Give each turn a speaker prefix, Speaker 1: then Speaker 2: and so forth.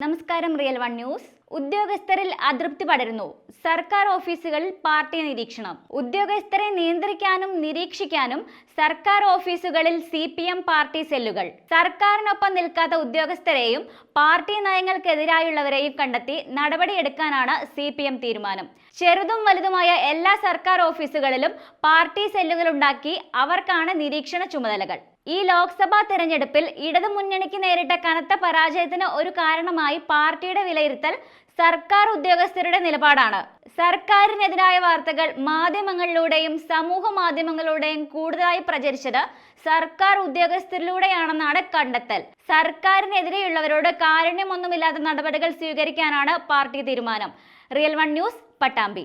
Speaker 1: നമസ്കാരം real one news. ഉദ്യോഗസ്ഥരിൽ അതൃപ്തി പടരുന്നു. സർക്കാർ ഓഫീസുകളിൽ പാർട്ടി നിരീക്ഷണം. ഉദ്യോഗസ്ഥരെ നിയന്ത്രിക്കാനും നിരീക്ഷിക്കാനും സർക്കാർ ഓഫീസുകളിൽ സി പി എം പാർട്ടി സെല്ലുകൾ. സർക്കാരിനൊപ്പം നിൽക്കാത്ത ഉദ്യോഗസ്ഥരെയും പാർട്ടി നയങ്ങൾക്കെതിരായുള്ളവരെയും കണ്ടെത്തി നടപടിയെടുക്കാനാണ് സി പി എം തീരുമാനം. ചെറുതും വലുതുമായ എല്ലാ സർക്കാർ ഓഫീസുകളിലും പാർട്ടി സെല്ലുകൾ ഉണ്ടാക്കി അവർക്കാണ് നിരീക്ഷണ ചുമതലകൾ. ഈ ലോക്സഭാ തെരഞ്ഞെടുപ്പിൽ ഇടതു മുന്നണിക്ക് നേരിട്ട കനത്ത പരാജയത്തിന് ഒരു കാരണമായി പാർട്ടിയുടെ വിലയിരുത്തൽ സർക്കാർ ഉദ്യോഗസ്ഥരുടെ നിലപാടാണ്. സർക്കാരിനെതിരായ വാർത്തകൾ മാധ്യമങ്ങളിലൂടെയും സമൂഹ മാധ്യമങ്ങളിലൂടെയും കൂടുതലായി പ്രചരിച്ചത് സർക്കാർ ഉദ്യോഗസ്ഥരിലൂടെയാണെന്നാണ് കണ്ടെത്തൽ. സർക്കാരിനെതിരെയുള്ളവരോട് കാരുണ്യമൊന്നുമില്ലാത്ത നടപടികൾ സ്വീകരിക്കാനാണ് പാർട്ടി തീരുമാനം. Real One News Pattambi.